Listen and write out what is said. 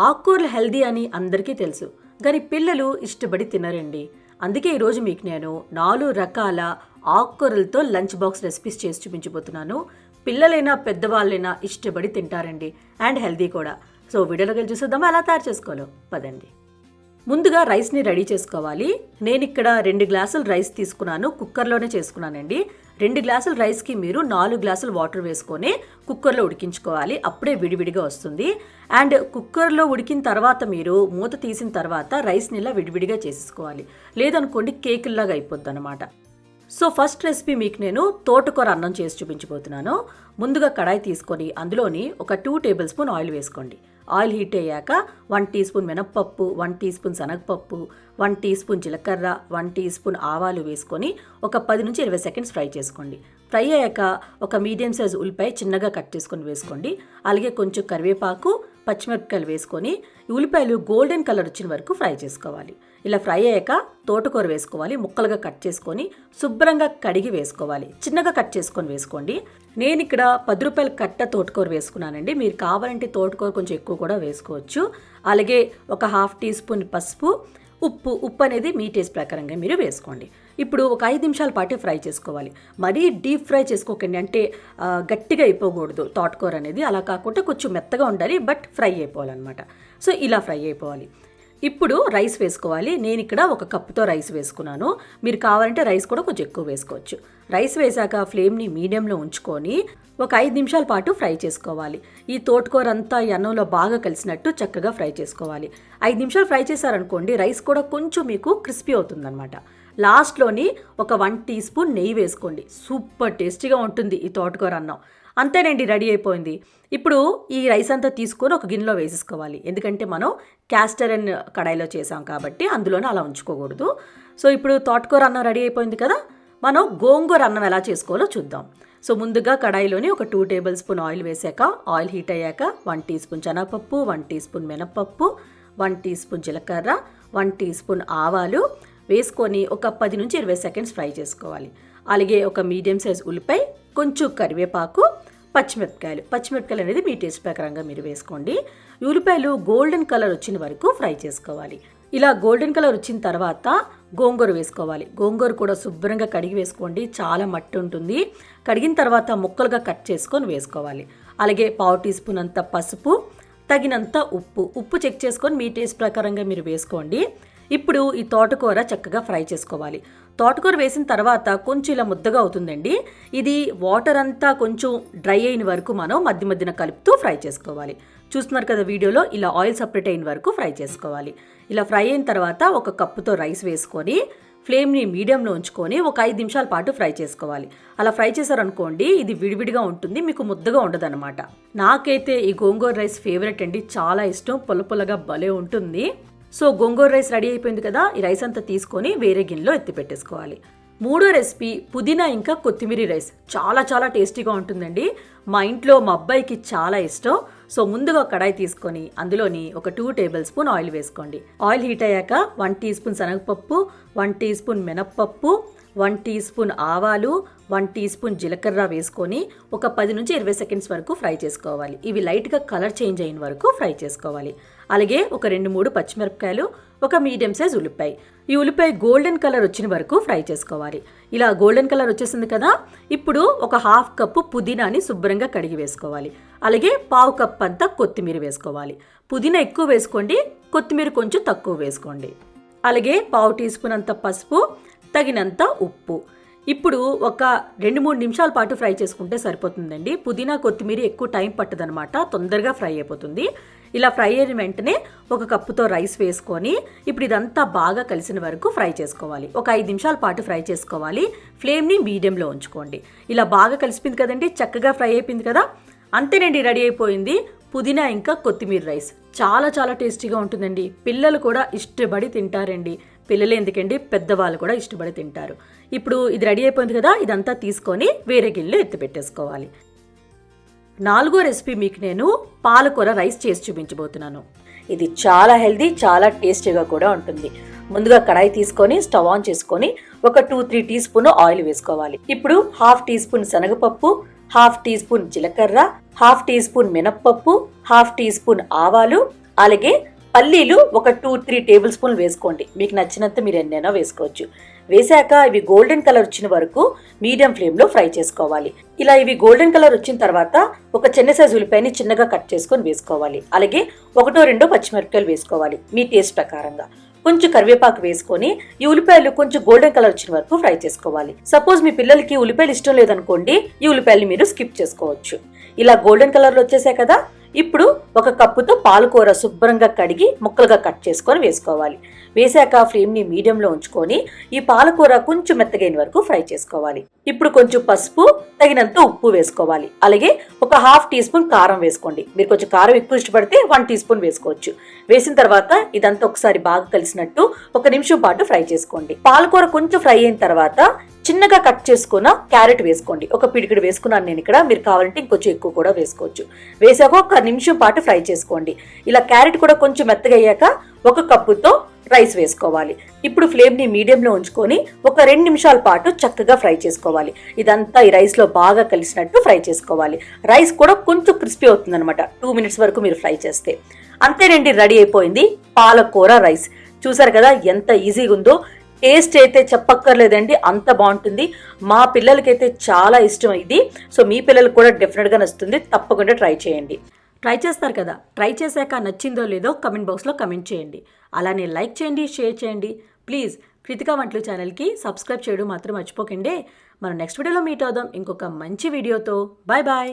ఆకుకూరలు హెల్దీ అని అందరికీ తెలుసు కానీ పిల్లలు ఇష్టపడి తినరండి. అందుకే ఈరోజు మీకు నేను నాలుగు రకాల ఆకుకూరలతో లంచ్ బాక్స్ రెసిపీస్ చేసి చూపించబోతున్నాను. పిల్లలైనా పెద్దవాళ్ళైనా ఇష్టపడి తింటారండి అండ్ హెల్దీ కూడా. సో వీడియోలోకి వెళ్ళి చూసేద్దామా? ఎలా తయారు చేసుకోవాలో? పదండి. ముందుగా రైస్ని రెడీ చేసుకోవాలి. నేను ఇక్కడ రెండు గ్లాసులు రైస్ తీసుకున్నాను. కుక్కర్లోనే చేసుకున్నానండి. రెండు గ్లాసుల రైస్కి మీరు నాలుగు గ్లాసులు వాటర్ వేసుకొని కుక్కర్లో ఉడికించుకోవాలి. అప్పుడే విడివిడిగా వస్తుంది. అండ్ కుక్కర్లో ఉడికిన తర్వాత మీరు మూత తీసిన తర్వాత రైస్ని ఇలా విడివిడిగా చేసేసుకోవాలి. లేదనుకోండి కేకుల్లాగా అయిపోద్ది అనమాట సో ఫస్ట్ రెసిపీ మీకు నేను తోటకూర అన్నం చేసి చూపించబోతున్నాను. ముందుగా కడాయి తీసుకొని అందులోని ఒక టూ టేబుల్ స్పూన్ ఆయిల్ వేసుకోండి. ఆయిల్ హీట్ అయ్యాక వన్ టీ స్పూన్ మినప్పప్పు వన్ టీ స్పూన్ శనగపప్పు వన్ టీ స్పూన్ జీలకర్ర వన్ టీ స్పూన్ ఆవాలు వేసుకొని ఒక పది నుంచి ఇరవై సెకండ్స్ ఫ్రై చేసుకోండి. ఫ్రై అయ్యాక ఒక మీడియం సైజ్ ఉల్లిపాయ చిన్నగా కట్ చేసుకొని వేసుకోండి. అలాగే కొంచెం కరివేపాకు పచ్చిమిరపకాయలు వేసుకొని ఉల్లిపాయలు గోల్డెన్ కలర్ వచ్చిన వరకు ఫ్రై చేసుకోవాలి. ఇలా ఫ్రై అయ్యాక తోటకూర వేసుకోవాలి. ముక్కలుగా కట్ చేసుకొని శుభ్రంగా కడిగి వేసుకోవాలి. చిన్నగా కట్ చేసుకొని వేసుకోండి. నేను ఇక్కడ పది రూపాయల కట్ట తోటకూర వేసుకున్నానండి. మీరు కావాలంటే తోటకూర కొంచెం ఎక్కువ కూడా వేసుకోవచ్చు. అలాగే ఒక హాఫ్ టీ స్పూన్ పసుపు ఉప్పు ఉప్పు అనేది మీ టేస్ట్ ప్రకారంగా మీరు వేసుకోండి. ఇప్పుడు ఒక ఐదు నిమిషాల పాటు ఫ్రై చేసుకోవాలి. మరీ డీప్ ఫ్రై చేసుకోకండి. అంటే గట్టిగా అయిపోకూడదు. తోటకూర అనేది అలా కాకుండా కొంచెం మెత్తగా ఉండాలి బట్ ఫ్రై అయిపోవాలన్నమాట. సో ఇలా ఫ్రై అయిపోవాలి. ఇప్పుడు రైస్ వేసుకోవాలి. నేను ఇక్కడ ఒక కప్పుతో రైస్ వేసుకున్నాను. మీరు కావాలంటే రైస్ కూడా కొంచెం ఎక్కువ వేసుకోవచ్చు. రైస్ వేసాక ఫ్లేమ్ని మీడియంలో ఉంచుకొని ఒక ఐదు నిమిషాల పాటు ఫ్రై చేసుకోవాలి. ఈ తోటకూర అంతా ఈ అన్నంలో బాగా కలిసినట్టు చక్కగా ఫ్రై చేసుకోవాలి. ఐదు నిమిషాలు ఫ్రై చేశారనుకోండి రైస్ కూడా కొంచెం మీకు క్రిస్పీ అవుతుందన్నమాట. లాస్ట్లోని ఒక వన్ టీ స్పూన్ నెయ్యి వేసుకోండి. సూపర్ టేస్టీగా ఉంటుంది ఈ తోటకూర అన్నం. అంతేనండి రెడీ అయిపోయింది. ఇప్పుడు ఈ రైస్ అంతా తీసుకొని ఒక గిన్నెలో వేసేసుకోవాలి. ఎందుకంటే మనం క్యాస్టర్ అండ్ కడాయిలో చేసాం కాబట్టి అందులోనే అలా ఉంచుకోకూడదు. సో ఇప్పుడు తోటకూర అన్నం రెడీ అయిపోయింది కదా మనం గోంగూర అన్నం ఎలా చేసుకోవాలో చూద్దాం. సో ముందుగా కడాయిలోని ఒక టూ టేబుల్ స్పూన్ ఆయిల్ వేసాక ఆయిల్ హీట్ అయ్యాక వన్ టీ స్పూన్ శనగపప్పు వన్ టీ స్పూన్ మినపప్పు వన్ టీ స్పూన్ జీలకర్ర వన్ టీ స్పూన్ ఆవాలు వేసుకొని ఒక పది నుంచి ఇరవై సెకండ్స్ ఫ్రై చేసుకోవాలి. అలాగే ఒక మీడియం సైజ్ ఉల్లిపాయ కొంచెం కరివేపాకు పచ్చిమిరపకాయలు. పచ్చిమిరపకాయలు అనేది మీ టేస్ట్ ప్రకారంగా మీరు వేసుకోండి. ఉల్లిపాయలు గోల్డెన్ కలర్ వచ్చిన వరకు ఫ్రై చేసుకోవాలి. ఇలా గోల్డెన్ కలర్ వచ్చిన తర్వాత గోంగూర వేసుకోవాలి. గోంగూర కూడా శుభ్రంగా కడిగి వేసుకోండి. చాలా మట్టి ఉంటుంది. కడిగిన తర్వాత ముక్కలుగా కట్ చేసుకొని వేసుకోవాలి. అలాగే పావు టీ స్పూన్ అంత పసుపు తగినంత ఉప్పు. ఉప్పు చెక్ చేసుకొని మీ టేస్ట్ ప్రకారంగా మీరు వేసుకోండి. ఇప్పుడు ఈ తోటకూర చక్కగా ఫ్రై చేసుకోవాలి. తోటకూర వేసిన తర్వాత కొంచెం ఇలా ముద్దగా అవుతుందండి. ఇది వాటర్ అంతా కొంచెం డ్రై అయిన వరకు మనం మధ్య మధ్యన కలుపుతూ ఫ్రై చేసుకోవాలి. చూస్తున్నారు కదా వీడియోలో ఇలా ఆయిల్ సపరేట్ అయిన వరకు ఫ్రై చేసుకోవాలి. ఇలా ఫ్రై అయిన తర్వాత ఒక కప్పుతో రైస్ వేసుకొని ఫ్లేమ్ని మీడియంలో ఉంచుకొని ఒక ఐదు నిమిషాల పాటు ఫ్రై చేసుకోవాలి. అలా ఫ్రై చేశారనుకోండి ఇది విడివిడిగా ఉంటుంది మీకు ముద్దగా ఉండదన్నమాట. నాకైతే ఈ గోంగూర రైస్ ఫేవరెట్ అండి. చాలా ఇష్టం. పుల్ల పుల్లగా భలే ఉంటుంది. సో గోంగూర రైస్ రెడీ అయిపోయింది కదా ఈ రైస్ అంతా తీసుకొని వేరే గిన్నెలో ఎత్తి పెట్టేసుకోవాలి. మూడో రెసిపీ పుదీనా ఇంకా కొత్తిమీర రైస్. చాలా చాలా టేస్టీగా ఉంటుందండి. మా ఇంట్లో మా అబ్బాయికి చాలా ఇష్టం. సో ముందుగా కడాయి తీసుకొని అందులోని ఒక టూ టేబుల్ స్పూన్ ఆయిల్ వేసుకోండి. ఆయిల్ హీట్ అయ్యాక వన్ టీ స్పూన్ శనగపప్పు వన్ టీ స్పూన్ మినప్పప్పు వన్ టీ స్పూన్ ఆవాలు వన్ టీ స్పూన్ జీలకర్ర వేసుకొని ఒక పది నుంచి ఇరవై సెకండ్స్ వరకు ఫ్రై చేసుకోవాలి. ఇవి లైట్గా కలర్ చేంజ్ అయిన వరకు ఫ్రై చేసుకోవాలి. అలాగే ఒక రెండు మూడు పచ్చిమిరపకాయలు ఒక మీడియం సైజ్ ఉల్లిపాయ. ఈ ఉల్లిపాయ గోల్డెన్ కలర్ వచ్చిన వరకు ఫ్రై చేసుకోవాలి. ఇలా గోల్డెన్ కలర్ వచ్చేసింది కదా ఇప్పుడు ఒక హాఫ్ కప్పు పుదీనాని శుభ్రంగా కడిగి వేసుకోవాలి. అలాగే పావు కప్ అంతా కొత్తిమీర వేసుకోవాలి. పుదీనా ఎక్కువ వేసుకోండి కొత్తిమీర కొంచెం తక్కువ వేసుకోండి. అలాగే పావు టీ స్పూన్ అంత పసుపు తగినంత ఉప్పు. ఇప్పుడు ఒక రెండు మూడు నిమిషాల పాటు ఫ్రై చేసుకుంటే సరిపోతుందండి. పుదీనా కొత్తిమీర ఎక్కువ టైం పట్టదనమాట తొందరగా ఫ్రై అయిపోతుంది. ఇలా ఫ్రై అయిన వెంటనే ఒక కప్పుతో రైస్ వేసుకొని ఇప్పుడు ఇదంతా బాగా కలిసిన వరకు ఫ్రై చేసుకోవాలి. ఒక ఐదు నిమిషాల పాటు ఫ్రై చేసుకోవాలి. ఫ్లేమ్ని మీడియంలో ఉంచుకోండి. ఇలా బాగా కలిసిపోయింది కదండి. చక్కగా ఫ్రై అయిపోయింది కదా. అంతేనండి రెడీ అయిపోయింది. పుదీనా ఇంకా కొత్తిమీర రైస్. చాలా చాలా టేస్టీగా ఉంటుందండి. పిల్లలు కూడా ఇష్టపడి తింటారండి. పిల్లలు ఎందుకండి? పెద్దవాళ్ళు కూడా ఇష్టపడి తింటారు. ఇప్పుడు ఇది రెడీ అయిపోయింది కదా ఇదంతా తీసుకొని వేరే గిన్నెలో ఎత్తి పెట్టేసుకోవాలి. నాలుగో రెసిపీ మీకు నేను పాలకూర రైస్ చేసి చూపించబోతున్నాను. ఇది చాలా హెల్దీ చాలా టేస్టీగా కూడా ఉంటుంది. ముందుగా కడాయి తీసుకొని స్టవ్ ఆన్ చేసుకొని ఒక two three teaspoon oil వేసుకోవాలి. ఇప్పుడు హాఫ్ టీ స్పూన్ శనగపప్పు హాఫ్ టీ స్పూన్ జీలకర్ర హాఫ్ టీ స్పూన్ మినప్పప్పు హాఫ్ టీ స్పూన్ ఆవాలు అలాగే పల్లీలు ఒక టూ త్రీ టేబుల్ స్పూన్ వేసుకోండి. మీకు నచ్చినంత మీరు ఎన్నైనా వేసుకోవచ్చు. వేశాక ఇవి గోల్డెన్ కలర్ వచ్చిన వరకు మీడియం ఫ్లేమ్లో ఫ్రై చేసుకోవాలి. ఇలా ఇవి గోల్డెన్ కలర్ వచ్చిన తర్వాత ఒక చిన్న సైజు ఉల్లిపాయని చిన్నగా కట్ చేసుకొని వేసుకోవాలి. అలాగే ఒకటో రెండో పచ్చిమిరపకాయలు వేసుకోవాలి మీ టేస్ట్ ప్రకారంగా. కొంచెం కరివేపాకు వేసుకొని ఈ ఉల్లిపాయలు కొంచెం గోల్డెన్ కలర్ వచ్చిన వరకు ఫ్రై చేసుకోవాలి. సపోజ్ మీ పిల్లలకి ఉల్లిపాయలు ఇష్టం లేదనుకోండి ఈ ఉల్లిపాయలు మీరు స్కిప్ చేసుకోవచ్చు. ఇలా గోల్డెన్ కలర్లో వచ్చేసాయి కదా? ఇప్పుడు ఒక కప్పుతో పాలకూర శుభ్రంగా కడిగి ముక్కలుగా కట్ చేసుకొని వేసుకోవాలి. వేసాక ఫ్లేమ్ని మీడియంలో ఉంచుకొని ఈ పాలకూర కొంచెం మెత్తగైన వరకు ఫ్రై చేసుకోవాలి. ఇప్పుడు కొంచెం పసుపు తగినంత ఉప్పు వేసుకోవాలి. అలాగే ఒక హాఫ్ టీ స్పూన్ కారం వేసుకోండి. మీరు కొంచెం కారం ఎక్కువ ఇష్టపడితే వన్ టీ స్పూన్ వేసుకోవచ్చు. వేసిన తర్వాత ఇదంతా ఒకసారి బాగా కలిసినట్టు ఒక నిమిషం పాటు ఫ్రై చేసుకోండి. పాలకూర కొంచెం ఫ్రై అయిన తర్వాత చిన్నగా కట్ చేసుకున్న క్యారెట్ వేసుకోండి. ఒక పిడికిడి వేసుకున్నాను నేను ఇక్కడ. మీరు కావాలంటే ఇంకొంచెం ఎక్కువ కూడా వేసుకోవచ్చు. వేసాక ఒక నిమిషం పాటు ఫ్రై చేసుకోండి. ఇలా క్యారెట్ కూడా కొంచెం మెత్తగా అయ్యాక ఒక కప్పుతో రైస్ వేసుకోవాలి. ఇప్పుడు ఫ్లేమ్ని మీడియంలో ఉంచుకొని ఒక రెండు నిమిషాల పాటు చక్కగా ఫ్రై చేసుకోవాలి. ఇదంతా ఈ రైస్లో బాగా కలిసినట్టు ఫ్రై చేసుకోవాలి. రైస్ కూడా కొంచెం క్రిస్పీ అవుతుంది అనమాట టూ మినిట్స్ వరకు మీరు ఫ్రై చేస్తే. అంతేనండి రెడీ అయిపోయింది పాలకూర రైస్. చూసారు కదా ఎంత ఈజీగా ఉందో. టేస్ట్ అయితే చెప్పక్కర్లేదండి అంత బాగుంటుంది. మా పిల్లలకైతే చాలా ఇష్టం ఇది. సో మీ పిల్లలకు కూడా డెఫినెట్గా నచ్చుతుంది. తప్పకుండా ట్రై చేయండి. ట్రై చేస్తారు కదా. ట్రై చేశాక నచ్చిందో లేదో కమెంట్ బాక్స్లో కమెంట్ చేయండి. అలానే లైక్ చేయండి షేర్ చేయండి. ప్లీజ్ కృతికా వంటలు ఛానల్కి సబ్స్క్రైబ్ చేయడం మాత్రం మర్చిపోకండి. మనం నెక్స్ట్ వీడియోలో మీట్ అవుదాం. ఇంకొక మంచి వీడియోతో. Bye bye.